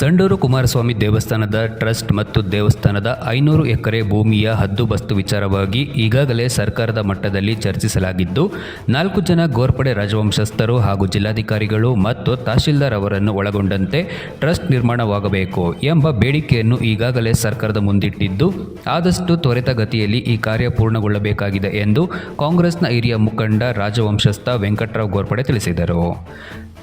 ಸಂಡೂರು ಕುಮಾರಸ್ವಾಮಿ ದೇವಸ್ಥಾನದ ಟ್ರಸ್ಟ್ ಮತ್ತು ದೇವಸ್ಥಾನದ ಐನೂರು ಎಕರೆ ಭೂಮಿಯ ಹದ್ದುಬಸ್ತು ವಿಚಾರವಾಗಿ ಈಗಾಗಲೇ ಸರ್ಕಾರದ ಮಟ್ಟದಲ್ಲಿ ಚರ್ಚಿಸಲಾಗಿದ್ದು, ನಾಲ್ಕು ಜನ ಗೋರ್ಪಡೆ ರಾಜವಂಶಸ್ಥರು ಹಾಗೂ ಜಿಲ್ಲಾಧಿಕಾರಿಗಳು ಮತ್ತು ತಹಶೀಲ್ದಾರ್ ಅವರನ್ನು ಒಳಗೊಂಡಂತೆ ಟ್ರಸ್ಟ್ ನಿರ್ಮಾಣವಾಗಬೇಕು ಎಂಬ ಬೇಡಿಕೆಯನ್ನು ಈಗಾಗಲೇ ಸರ್ಕಾರದ ಮುಂದಿಟ್ಟಿದ್ದು, ಆದಷ್ಟು ತ್ವರಿತಗತಿಯಲ್ಲಿ ಈ ಕಾರ್ಯ ಪೂರ್ಣಗೊಳ್ಳಬೇಕಾಗಿದೆ ಎಂದು ಕಾಂಗ್ರೆಸ್ನ ಹಿರಿಯ ಮುಖಂಡ ರಾಜವಂಶಸ್ಥ ವೆಂಕಟರಾವ್ ಗೋರ್ಪಡೆ ತಿಳಿಸಿದರು.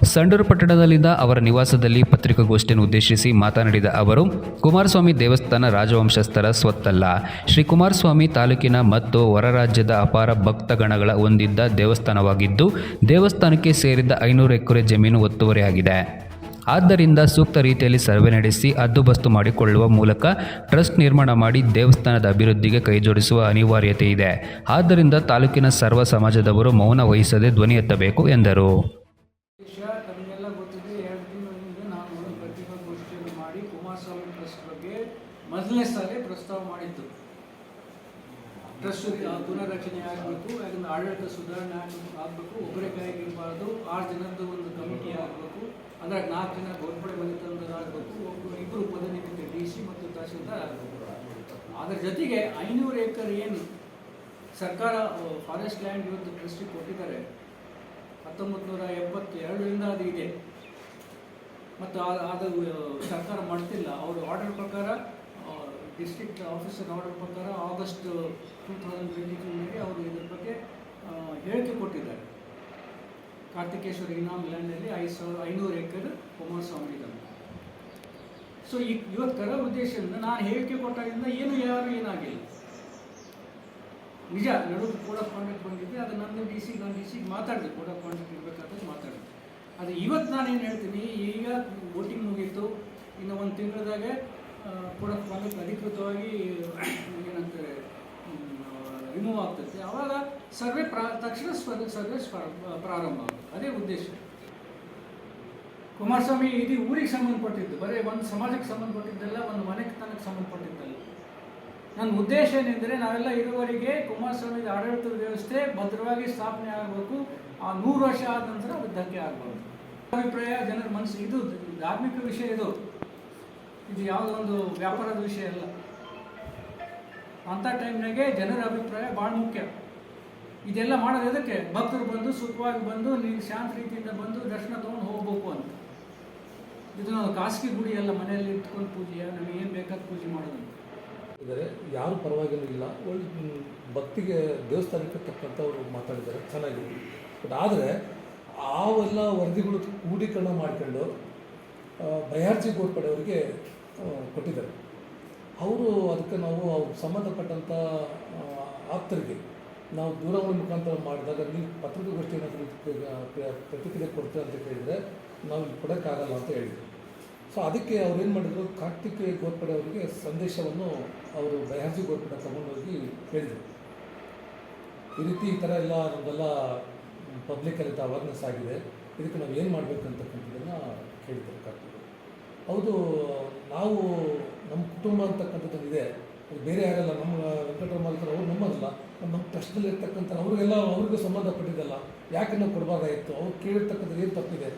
ಸಂಡೂರು ಪಟ್ಟಣದಲ್ಲಿದ್ದ ಅವರ ನಿವಾಸದಲ್ಲಿ ಪತ್ರಿಕಾಗೋಷ್ಠಿಯನ್ನು ಉದ್ದೇಶಿಸಿ ಮಾತನಾಡಿದ ಅವರು, ಕುಮಾರಸ್ವಾಮಿ ದೇವಸ್ಥಾನ ರಾಜವಂಶಸ್ಥರ ಸ್ವತ್ತಲ್ಲ. ಶ್ರೀ ಕುಮಾರಸ್ವಾಮಿ ತಾಲೂಕಿನ ಮತ್ತು ಹೊರರಾಜ್ಯದ ಅಪಾರ ಭಕ್ತಗಣಗಳ ಹೊಂದಿದ್ದ ದೇವಸ್ಥಾನವಾಗಿದ್ದು, ದೇವಸ್ಥಾನಕ್ಕೆ ಸೇರಿದ ಐನೂರು ಎಕರೆ ಜಮೀನು ಒತ್ತುವರಿಯಾಗಿದೆ ಆದ್ದರಿಂದ ಸೂಕ್ತ ರೀತಿಯಲ್ಲಿ ಸರ್ವೆ ನಡೆಸಿ ಹದ್ದುಬಸ್ತು ಮಾಡಿಕೊಳ್ಳುವ ಮೂಲಕ ಟ್ರಸ್ಟ್ ನಿರ್ಮಾಣ ಮಾಡಿ ದೇವಸ್ಥಾನದ ಅಭಿವೃದ್ಧಿಗೆ ಕೈಜೋಡಿಸುವ ಅನಿವಾರ್ಯತೆ ಇದೆ. ಆದ್ದರಿಂದ ತಾಲೂಕಿನ ಸರ್ವ ಸಮಾಜದವರು ಮೌನ ವಹಿಸದೆ ಧ್ವನಿ ಎತ್ತಬೇಕು ಎಂದರು ವಿಷಯ ತಮಗೆಲ್ಲ ಗೊತ್ತಿದೆ ಎರಡು ತಿಂಗಳ ಹಿಂದೆ ನಾನು ಒಂದು ಪತ್ರಿಕಾಗೋಷ್ಠಿಯನ್ನು ಮಾಡಿ ಕುಮಾರಸ್ವಾಮಿ ಟ್ರಸ್ಟ್ ಬಗ್ಗೆ ಮೊದಲನೇ ಸಾರಿ ಪ್ರಸ್ತಾವ ಮಾಡಿತ್ತು ಟ್ರಸ್ಟ್ ಪುನರ್ರಚನೆ ಆಗಬೇಕು ಯಾಕಂದ್ರೆ ಆಡಳಿತ ಸುಧಾರಣೆ ಆಗಬೇಕು ಆಗಬೇಕು, ಒಬ್ಬರೇ ಕೈಗಿರಬಾರ್ದು ಆರು ಜನದ್ದು ಒಂದು ಕಮಿಟಿ ಆಗಬೇಕು, ಅಂದರೆ ನಾಲ್ಕು ಜನ ಗೋರ್ಪಡೆ ಮನೆ ಆಗಬೇಕು ಒಬ್ಬರು ಇಬ್ಬರು ಪದನಿಮಿತ್ತ ಡಿ ಸಿ ಮತ್ತು ತಹಶೀಲ್ದಾರ್ ಆಗಬೇಕು. ಅದರ ಜೊತೆಗೆ ಐನೂರು ಎಕರೆ ಏನು ಸರ್ಕಾರ ಫಾರೆಸ್ಟ್ ಲ್ಯಾಂಡ್ ಇವತ್ತು ಟ್ರಸ್ಟಿಗೆ ಕೊಟ್ಟಿದ್ದಾರೆ. ಹತ್ತೊಂಬತ್ತು ನೂರ ಎಪ್ಪತ್ತೆರಡರಿಂದ ಅದು ಇದೆ. ಮತ್ತು ಅದು ಸರ್ಕಾರ ಮಾಡ್ತಿಲ್ಲ. ಅವರು ಆರ್ಡರ್ ಪ್ರಕಾರ ಡಿಸ್ಟ್ರಿಕ್ಟ್ ಆಫೀಸರ್ ಆರ್ಡರ್ ಪ್ರಕಾರ ಆಗಸ್ಟ್ ಟೂ ತೌಸಂಡ್ ಟ್ವೆಂಟಿ ಟೂನಲ್ಲಿ ಅವರು ಇದ್ರ ಬಗ್ಗೆ ಹೇಳಿಕೆ ಕೊಟ್ಟಿದ್ದಾರೆ. ಕಾರ್ತಿಕೇಶ್ವರ ಇನಾಮ್ ಲ್ಯಾಂಡಲ್ಲಿ ಐದು ಸಾವಿರ, ಐನೂರು ಎಕರ್ ಕುಮಾರಸ್ವಾಮಿ ಇದ್ದಾರೆ ಸೊ ಈ, ಇವತ್ತು ಕರ ಉದ್ದೇಶದಿಂದ ನಾನು ಹೇಳಿಕೆ ಕೊಟ್ಟಾಗಿಂದ ಏನು ಯಾರು ಏನಾಗಿಲ್ಲ. ನಿಜ ನಡು ಕೋಡ್ ಆಫ್ ಕಾಂಡಕ್ಟ್ ಬಂದಿದ್ದೆ ಅದು ನನ್ನ ಡಿ ಸಿ ನಾನು ಡಿ ಸಿ ಮಾತಾಡಿದೆ ಕೋಡ್ ಆಫ್ ಕಾಂಡಕ್ಟ್ ಇರಬೇಕಾದ್ರೆ ಮಾತಾಡಿದೆ ಅದು ಇವತ್ತು ನಾನೇನು ಹೇಳ್ತೀನಿ, ಈಗ ವೋಟಿಂಗ್ ಮುಗೀತು, ಇನ್ನು ಒಂದು ತಿಂಗಳದಾಗೆ ಕೋಡ್ ಆಫ್ ಅಧಿಕೃತವಾಗಿ, ಏನಂತಾರೆ ರಿಮೂವ್ ಆಗ್ತೈತೆ ಆವಾಗ ಸರ್ವೆ ಪ್ರಾ, ತಕ್ಷಣ ಸರ್ವೆ ಪ್ರಾರಂಭ ಆಗುತ್ತೆ. ಅದೇ ಉದ್ದೇಶ. ಕುಮಾರಸ್ವಾಮಿ ಇದು ಊರಿಗೆ ಸಂಬಂಧಪಟ್ಟಿದ್ದು, ಬರೀ ಒಂದು ಸಮಾಜಕ್ಕೆ ಸಂಬಂಧಪಟ್ಟಿದ್ದಲ್ಲ, ಒಂದು ಮನೆತನಕ್ಕೆ ಸಂಬಂಧಪಟ್ಟಿದ್ದಲ್ಲ. ನನ್ನ ಉದ್ದೇಶ ಏನೆಂದರೆ, ನಾವೆಲ್ಲ ಇರುವವರೆಗೆ ಕುಮಾರಸ್ವಾಮಿ ಆಡಳಿತದ ವ್ಯವಸ್ಥೆ ಭದ್ರವಾಗಿ ಸ್ಥಾಪನೆ ಆಗಬೇಕು. ಆ ನೂರು ವರ್ಷ ಆದ ನಂತರ ಅದು ಧಕ್ಕೆ ಆಗಬಾರ್ದು. ಅಭಿಪ್ರಾಯ, ಜನರ ಮನಸ್ಸು ಇದು, ಧಾರ್ಮಿಕ ವಿಷಯ ಇದು. ಇದು ಯಾವುದೋ ಒಂದು ವ್ಯಾಪಾರದ ವಿಷಯ ಅಲ್ಲ. ಅಂಥ ಟೈಮ್ನಾಗೆ ಜನರ ಅಭಿಪ್ರಾಯ ಭಾಳ ಮುಖ್ಯ. ಇದೆಲ್ಲ ಮಾಡೋದು ಎದಕ್ಕೆ? ಭಕ್ತರು ಬಂದು ಸುಖವಾಗಿ ಬಂದು ನೀವು ಶಾಂತ ರೀತಿಯಿಂದ ಬಂದು ದರ್ಶನ ತೊಗೊಂಡು ಹೋಗ್ಬೇಕು ಅಂತ. ಇದು ನಾವು ಖಾಸಗಿ ಗುಡಿ ಅಲ್ಲ ಮನೆಯಲ್ಲಿ ಇಟ್ಕೊಂಡು ಪೂಜೆಯ ನಮಗೆ ಏನು ಬೇಕಾದ ಪೂಜೆ ಮಾಡೋದು ಇದ್ದಾರೆ ಯಾರು ಪರವಾಗಿಲ್ಲ ಇಲ್ಲ. ಒಳ್ಳೆ ಭಕ್ತಿಗೆ ದೇವಸ್ಥಾನಕ್ಕೆ ತಕ್ಕಂಥವ್ರು ಮಾತಾಡಿದ್ದಾರೆ ಚೆನ್ನಾಗಿದೆ. ಬಟ್ ಆದರೆ ಆವೆಲ್ಲ ವರದಿಗಳು ಕ್ರೋಢೀಕರಣ ಮಾಡಿಕೊಂಡು ಬಯಾರ್ಜಿ ಗೋರ್ಪಡೆ ಅವರಿಗೆ ಆ, ಕೊಟ್ಟಿದ್ದಾರೆ. ಅವರು ಅದಕ್ಕೆ ನಾವು ಸಂಬಂಧಪಟ್ಟಂಥ ಆಪ್ತರಿಗೆ ನಾವು ದೂರವಾಣಿ ಮುಖಾಂತರ ಮಾಡಿದಾಗ ನೀವು ಪತ್ರಿಕಾಗೋಷ್ಠಿಯನ್ನು ಪ್ರತಿಕ್ರಿಯೆ ಕೊಡ್ತೀವಿ ಅಂತ ಕೇಳಿದರೆ ನಾವು ಕೊಡೋಕ್ಕಾಗಲ್ಲ ಅಂತ ಹೇಳಿದ್ರು. ಸೊ ಅದಕ್ಕೆ ಅವ್ರು ಏನು ಮಾಡಿದ್ರು, ಕಾರ್ತಿಕ್ ಗೋರ್ಪಡೆ ಅವರಿಗೆ ಸಂದೇಶವನ್ನು ಅವರು ಬಯಾರ್ಜಿ ಗೋರ್ಪಡೆ ತಗೊಂಡೋಗಿ ಹೇಳಿದರು. ಈ ರೀತಿ ಈ ಥರ ಎಲ್ಲ ನಮ್ದೆಲ್ಲ ಪಬ್ಲಿಕಲ್ಲಿ ಅವೇರ್ನೆಸ್ ಆಗಿದೆ. ಇದಕ್ಕೆ ನಾವು ಏನು ಮಾಡಬೇಕು ಅಂತಕ್ಕಂಥದ್ದನ್ನು ಕೇಳಿದ್ದಾರೆ ಕಾರ್ತಿಕ್. ಹೌದು ನಾವು ನಮ್ಮ ಕುಟುಂಬ ಅಂತಕ್ಕಂಥದ್ದು ಇದೆ. ಅದು ಬೇರೆ ಯಾರಲ್ಲ ನಮ್ಮ ವೆಂಕಟರಮಲ್ಕರ್ ಅವ್ರು ನಮ್ಮದಲ್ಲ. ನಮ್ಮ ಟ್ರಸ್ಟಲ್ಲಿ ಇರ್ತಕ್ಕಂಥ ಅವ್ರಿಗೆಲ್ಲ ಅವ್ರಿಗೂ ಸಂಬಂಧಪಟ್ಟಿದ್ದಲ್ಲ ಯಾಕೆ ನಾವು ಕೊಡಬಾರ್ದಾಯಿತ್ತು ಅವ್ರು ಕೇಳಿರ್ತಕ್ಕಂಥದ್ದು ಏನು ತಪ್ಪಿದೆ?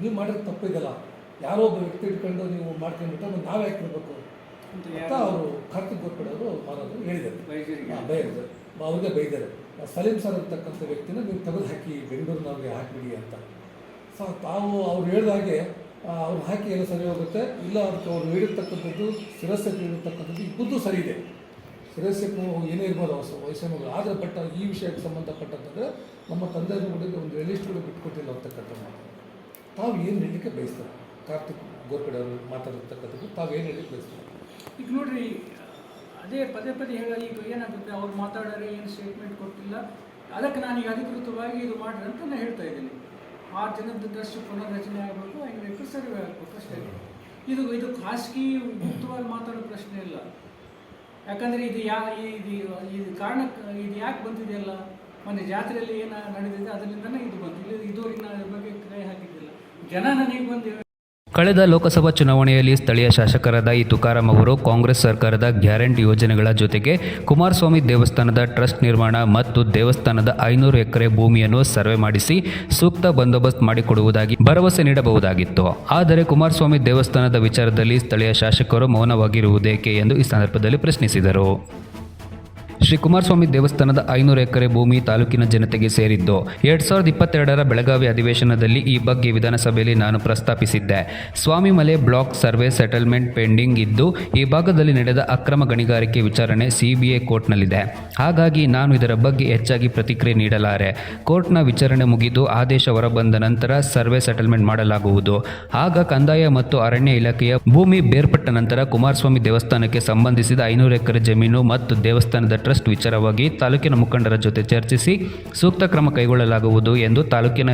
ನೀವು ಮಾಡಿರೋ ತಪ್ಪಿದಲ್ಲ ಯಾರೋ ಒಬ್ಬ ವ್ಯಕ್ತಿ ಇಟ್ಕೊಂಡು ನೀವು ಮಾಡ್ಕೊಂಡ್ಬಿಟ್ಟು ಅದು ನಾವು ಯಾಕೆ ಕೊಡಬೇಕು ಅಂತ ಅವರು ಕಾರ್ತಿಕ್ ಗೋರ್ಪಡೆ ಅವರು ಮಾರೋದು ಹೇಳಿದ್ದಾರೆ. ಬೈದರು ಅವ್ರಿಗೆ ಬೈದರು ಸಲೀಂ ಸರ್ ಅಂತಕ್ಕಂಥ ವ್ಯಕ್ತಿನ ನೀವು ತೆಗೆದು ಹಾಕಿ ಬೆಂಗಳೂರಿನವ್ರಿಗೆ ಹಾಕಿಬಿಡಿ ಅಂತ. ಸೊ ತಾವು ಅವ್ರು ಹೇಳಿದ ಹಾಗೆ ಅವ್ರು ಹಾಕಿ ಎಲ್ಲ ಸರಿ ಹೋಗುತ್ತೆ. ಇಲ್ಲ ಅದಕ್ಕೆ ಅವ್ರು ಹೇಳಿರ್ತಕ್ಕಂಥದ್ದು ಶಿರಸ್ಸಕ್ಕೆ ಹೇಳಿರ್ತಕ್ಕಂಥದ್ದು ಇಬ್ಬದ್ದು ಸರಿ ಇದೆ. ಶಿರಸ್ಸಕ್ಕೆ ಏನೇ ಇರ್ಬೋದು ಅವಸ ವಯಸ್ಸಿನ ಆದರೆ ಬಟ್ ಈ ವಿಷಯಕ್ಕೆ ಸಂಬಂಧಪಟ್ಟಂತಂದರೆ ನಮ್ಮ ತಂದೆ ಹುಡುಗಿ ಒಂದು ರಿಲಿಸ್ಟ್ ಕೂಡ ಬಿಟ್ಕೊಟ್ಟಿಲ್ಲ ಅಂತಕ್ಕಂಥ ಮಾತು. ತಾವು ಏನು ಹೇಳಲಿಕ್ಕೆ ಬಯಸ್ತಾರೆ? ಕಾರ್ತಿಕ್ ಗೋರ್ಕಡೆ ಅವರು ಮಾತಾಡಿರ್ತಕ್ಕಂಥದ್ದು ತಾವು ಏನು ಹೇಳಲಿಕ್ಕೆ ಬಯಸ್ತಾರೆ? ಈಗ ನೋಡಿರಿ, ಅದೇ ಪದೇ ಪದೇ ಹೇಳ ಈಗ ಏನಾಗುತ್ತೆ, ಅವ್ರು ಮಾತಾಡೋರೆ ಏನು ಸ್ಟೇಟ್ಮೆಂಟ್ ಕೊಟ್ಟಿಲ್ಲ. ಅದಕ್ಕೆ ನಾನು ಈಗ ಅಧಿಕೃತವಾಗಿ ಇದು ಮಾಡ್ರಿ ಅಂತ ನಾನು ಹೇಳ್ತಾ ಇದ್ದೀನಿ. ಆ ಜನದ ಟ್ರಸ್ಟ್ ಪುನರ್ರಚನೆ ಆಗಬೇಕು. ಐನೂರು ಪ್ರಶ್ನೆ ಇದು ಇದು ಖಾಸಗಿ ಮುಕ್ತವಾಗಿ ಮಾತಾಡೋ ಪ್ರಶ್ನೆ ಇಲ್ಲ ಯಾಕಂದರೆ ಇದು ಯಾ ಇದು ಇದು ಕಾರಣ ಇದು ಯಾಕೆ ಬಂದಿದೆಯಲ್ಲ ಮೊನ್ನೆ ಜಾತ್ರೆಯಲ್ಲಿ ಏನು ನಡೆದಿದೆ ಅದರಿಂದನೇ ಇದು ಬಂತು ಇಲ್ಲಿ ಇದುವರೆಗೆ ಬಗ್ಗೆ ಕೈ ಹಾಕಿದ್ದಿಲ್ಲ ಜನ ನನಗೆ ಬಂದು ಕಳೆದ ಲೋಕಸಭಾ ಚುನಾವಣೆಯಲ್ಲಿ ಸ್ಥಳೀಯ ಶಾಸಕರಾದ ಈ ತುಕಾರಾಂ ಅವರು ಕಾಂಗ್ರೆಸ್ ಸರ್ಕಾರದ ಗ್ಯಾರಂಟಿ ಯೋಜನೆಗಳ ಜೊತೆಗೆ ಕುಮಾರಸ್ವಾಮಿ ದೇವಸ್ಥಾನದ ಟ್ರಸ್ಟ್ ನಿರ್ಮಾಣ ಮತ್ತು ದೇವಸ್ಥಾನದ ಐನೂರು ಎಕರೆ ಭೂಮಿಯನ್ನು ಸರ್ವೆ ಮಾಡಿಸಿ ಸೂಕ್ತ ಬಂದೋಬಸ್ತ್ ಮಾಡಿಕೊಡುವುದಾಗಿ ಭರವಸೆ ನೀಡಬಹುದಾಗಿತ್ತು. ಆದರೆ ಕುಮಾರಸ್ವಾಮಿ ದೇವಸ್ಥಾನದ ವಿಚಾರದಲ್ಲಿ ಸ್ಥಳೀಯ ಶಾಸಕರು ಮೌನವಾಗಿರುವುದೇಕೆ ಎಂದು ಈ ಸಂದರ್ಭದಲ್ಲಿ ಪ್ರಶ್ನಿಸಿದರು. ಶ್ರೀ ಕುಮಾರಸ್ವಾಮಿ ದೇವಸ್ಥಾನದ ಐನೂರು ಎಕರೆ ಭೂಮಿ ತಾಲೂಕಿನ ಜನತೆಗೆ ಸೇರಿದ್ದು. ಎರಡ್ ಸಾವಿರದ ಇಪ್ಪತ್ತೆರಡರ ಬೆಳಗಾವಿ ಅಧಿವೇಶನದಲ್ಲಿ ಈ ಬಗ್ಗೆ ವಿಧಾನಸಭೆಯಲ್ಲಿ ನಾನು ಪ್ರಸ್ತಾಪಿಸಿದ್ದೆ. Swamimale block survey settlement pending ಇದ್ದು, ಈ ಭಾಗದಲ್ಲಿ ನಡೆದ ಅಕ್ರಮ ಗಣಿಗಾರಿಕೆ ವಿಚಾರಣೆ ಸಿಬಿಐ ಕೋರ್ಟ್ನಲ್ಲಿದೆ. ಹಾಗಾಗಿ ನಾನು ಇದರ ಬಗ್ಗೆ ಹೆಚ್ಚಾಗಿ ಪ್ರತಿಕ್ರಿಯೆ ನೀಡಲಾರೆ. ಕೋರ್ಟ್ನ ವಿಚಾರಣೆ ಮುಗಿದು ಆದೇಶ ಹೊರಬಂದ ನಂತರ ಸರ್ವೆ ಸೆಟಲ್ಮೆಂಟ್ ಮಾಡಲಾಗುವುದು. ಆಗ ಕಂದಾಯ ಮತ್ತು ಅರಣ್ಯ ಇಲಾಖೆಯ ಭೂಮಿ ಬೇರ್ಪಟ್ಟ ನಂತರ ಕುಮಾರಸ್ವಾಮಿ ದೇವಸ್ಥಾನಕ್ಕೆ ಸಂಬಂಧಿಸಿದ ಐನೂರು ಎಕರೆ ಜಮೀನು ಮತ್ತು ದೇವಸ್ಥಾನದ ಟ್ರಸ್ಟ್ ವಿಚಾರವಾಗಿ ತಾಲೂಕಿನ ಮುಖಂಡರ ಜೊತೆ ಚರ್ಚಿಸಿ ಸೂಕ್ತ ಕ್ರಮ ಕೈಗೊಳ್ಳಲಾಗುವುದು ಎಂದು ತಾಲೂಕಿನ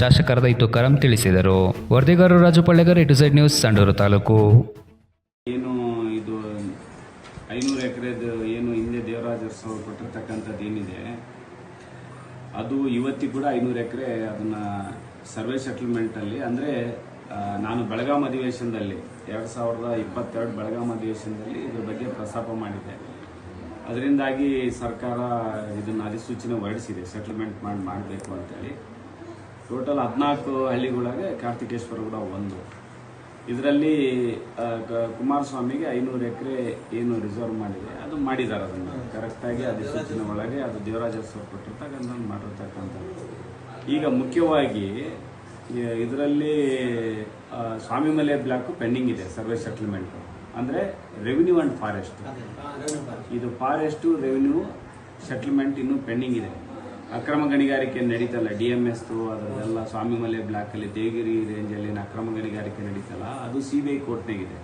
ಶಾಸಕರಾದ ತುಕಾರಾಂ ತಿಳಿಸಿದರು. ವರದಿಗಾರರು ರಾಜು ಪಳ್ಳೆಗರ್ ಇಟು ಸೈಡ್ ನ್ಯೂಸ್ ಸಂಡೂರು ತಾಲೂಕು. ಏನು ಇದು ಐನೂರು ಎಕರೆದು ಏನು ಹಿಂದೆ ದೇವರಾಜರ್ಸ್ ಕೊಟ್ಟಿರ್ತಕ್ಕಂಥದ್ದು ಏನಿದೆ, ಅದು ಇವತ್ತಿಗೂ ಕೂಡ ಐನೂರು ಎಕರೆ ಅದನ್ನ ಸರ್ವೆ ಸೆಟಲ್ಮೆಂಟಲ್ಲಿ, ಅಂದರೆ ನಾನು ಬೆಳಗಾಂ ಅಧಿವೇಶನದಲ್ಲಿ, ಎರಡು ಸಾವಿರದ ಇಪ್ಪತ್ತೆರಡು ಬೆಳಗಾಂ ಅಧಿವೇಶನದಲ್ಲಿ ಇದ್ರ ಬಗ್ಗೆ ಪ್ರಸ್ತಾಪ ಮಾಡಿದ್ದೆ. ಅದರಿಂದಾಗಿ ಸರ್ಕಾರ ಇದನ್ನು ಅಧಿಸೂಚನೆ ಹೊರಡಿಸಿದೆ ಸೆಟಲ್ಮೆಂಟ್ ಮಾಡಿ ಮಾಡಬೇಕು ಅಂತೇಳಿ. ಟೋಟಲ್ ಹದಿನಾಲ್ಕು ಹಳ್ಳಿಗಳಾಗೆ ಕಾರ್ತಿಕೇಶ್ವರ ಕೂಡ ಒಂದು. ಇದರಲ್ಲಿ ಕುಮಾರಸ್ವಾಮಿಗೆ ಐನೂರು ಎಕರೆ ಏನು ರಿಸರ್ವ್ ಮಾಡಿದೆ. ಅದು ಮಾಡಿದ್ದಾರೆ ಅದನ್ನು. ಕರೆಕ್ಟಾಗಿ ಅಧಿಸೂಚನೆ ಒಳಗೆ ಅದು ದೇವರಾಜ ಸರ್ ಕೊಟ್ಟಿರ್ತಕ್ಕಂಥ ಮಾಡಿರ್ತಕ್ಕಂಥದ್ದು. ಈಗ ಮುಖ್ಯವಾಗಿ ಇದರಲ್ಲಿ ಸ್ವಾಮಿಮಲೆ ಬ್ಲಾಕು ಪೆಂಡಿಂಗ್ ಇದೆ ಸರ್ವೆ ಸೆಟಲ್ಮೆಂಟ್ ಅಂದರೆ ರೆವಿನ್ಯೂ ಆ್ಯಂಡ್ ಫಾರೆಸ್ಟ್ ಇದು ಫಾರೆಸ್ಟು ರೆವಿನ್ಯೂ ಸೆಟಲ್ಮೆಂಟ್ ಇನ್ನೂ ಪೆಂಡಿಂಗ್ ಇದೆ. ಅಕ್ರಮ ಗಣಿಗಾರಿಕೆ ನಡೀತಲ್ಲ ಡಿ ಎಂ ಎಸ್ದು ಅದರದೆಲ್ಲ ಸ್ವಾಮಿಮಲೆ ಬ್ಲಾಕಲ್ಲಿ ದೇವಗಿರಿ ರೇಂಜಲ್ಲಿ ಅಲ್ಲಿ ಅಕ್ರಮ ಗಣಿಗಾರಿಕೆ ನಡೀತಲ್ಲ ಅದು ಸಿ ಬಿ ಐ ಕೋರ್ಟ್ನಾಗಿದೆ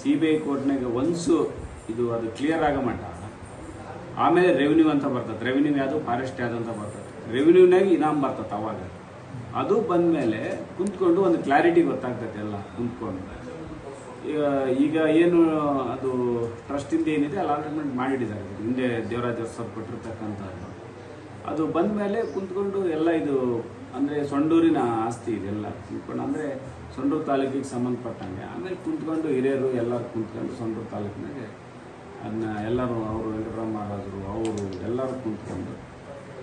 ಸಿ ಬಿ ಐ ಕೋರ್ಟ್ನಾಗ ಒನ್ಸು ಇದು ಅದು ಕ್ಲಿಯರ್ ಆಗೋ ಮಟ್ಟ ಆಮೇಲೆ ರೆವಿನ್ಯೂ ಅಂತ ಬರ್ತದೆ. ರೆವಿನ್ಯೂ ಯಾವುದು ಫಾರೆಸ್ಟ್ ಯಾವುದು ಅಂತ ಬರ್ತದೆ. ರೆವಿನ್ಯೂನಾಗ ಇನಾಮ್ ಬರ್ತದೆ ಅವಾಗ. ಅದು ಬಂದಮೇಲೆ ಕುಂತ್ಕೊಂಡು ಒಂದು ಕ್ಲಾರಿಟಿ ಗೊತ್ತಾಗ್ತದೆ ಎಲ್ಲ ಕುಂತ್ಕೊಂಡು. ಈಗ ಏನು, ಅದು ಟ್ರಸ್ಟಿಂದ ಏನಿದೆ ಅಲಾಟ್ಮೆಂಟ್ ಮಾಡಿಟ್ಟಿದ್ದಾರೆ ಹಿಂದೆ ದೇವರಾಜ ಸರ್ ಕೊಟ್ಟಿರ್ತಕ್ಕಂಥದ್ದು. ಅದು ಬಂದ ಮೇಲೆ ಕುಂತ್ಕೊಂಡು ಎಲ್ಲ ಇದು, ಅಂದರೆ ಸೊಂಡೂರಿನ ಆಸ್ತಿ ಇದೆಲ್ಲ ಕುಂತ್ಕೊಂಡು, ಅಂದರೆ ಸೊಂಡೂರು ತಾಲೂಕಿಗೆ ಸಂಬಂಧಪಟ್ಟಂಗೆ. ಆಮೇಲೆ ಕುಂತ್ಕೊಂಡು ಹಿರಿಯರು ಎಲ್ಲರೂ ಕುಂತ್ಕೊಂಡು ಸೊಂಡೂರು ತಾಲೂಕಿನಾಗೆ ಅದನ್ನ ಎಲ್ಲರೂ ಅವರು ವೆಂಕಟರಾಮ ಮಹಾರಾಜರು ಅವರು ಎಲ್ಲರೂ ಕುಂತ್ಕೊಂಡು.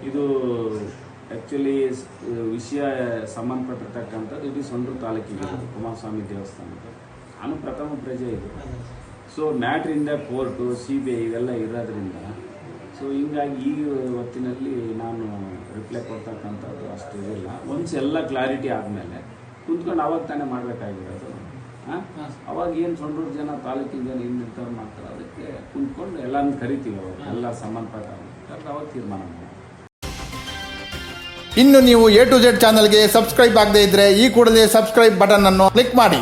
ಇದು ಆ್ಯಕ್ಚುಲಿ ವಿಷಯ ಸಂಬಂಧಪಟ್ಟಿರ್ತಕ್ಕಂಥದ್ದು ಇಡೀ ಸೊಂಡೂರು ತಾಲೂಕಿಗೆ ಕುಮಾರಸ್ವಾಮಿ ದೇವಸ್ಥಾನದ್ದು ನಾನು ಪ್ರಥಮ ಪ್ರಜೆ ಇದು. ಸೊ ಮ್ಯಾಟ್ರಿಂದ ಕೋರ್ಟು ಸಿ ಬಿ ಐ ಇವೆಲ್ಲ ಇರೋದ್ರಿಂದ ಸೊ ಹಿಂಗಾಗಿ ಈ ಹೊತ್ತಿನಲ್ಲಿ ನಾನು ರಿಪ್ಲೈ ಕೊಡ್ತಕ್ಕಂಥದ್ದು ಅಷ್ಟು ಇದಿಲ್ಲ. ಒನ್ಸ್ ಎಲ್ಲ ಕ್ಲಾರಿಟಿ ಆದಮೇಲೆ ಕುಂತ್ಕೊಂಡು ಅವಾಗ ತಾನೇ ಮಾಡಬೇಕಾಗಿರೋದು. ಹಾಂ? ಅವಾಗ ಏನು ಸೊಂಡೂರು ಜನ ತಾಲೂಕಿನ ಜನ ಏನು ನಿರ್ಧಾರ ಮಾಡ್ತಾರೆ ಅದಕ್ಕೆ ಕುಂತ್ಕೊಂಡು ಎಲ್ಲಾನು ಕರಿತೀವಿ ಅವಾಗ. ಎಲ್ಲ ಸಂಬಂಧಪಟ್ಟ ಅವಾಗ ತೀರ್ಮಾನ ಮಾಡಿ ಇನ್ನು ನೀವು ಎ ಟು ಜೆಡ್ ಚಾನಲ್ಗೆ ಸಬ್ಸ್ಕ್ರೈಬ್ ಆಗದೇ ಇದ್ರೆ ಈ ಕೂಡಲೇ ಸಬ್ಸ್ಕ್ರೈಬ್ ಬಟನ್ ಅನ್ನು ಕ್ಲಿಕ್ ಮಾಡಿ.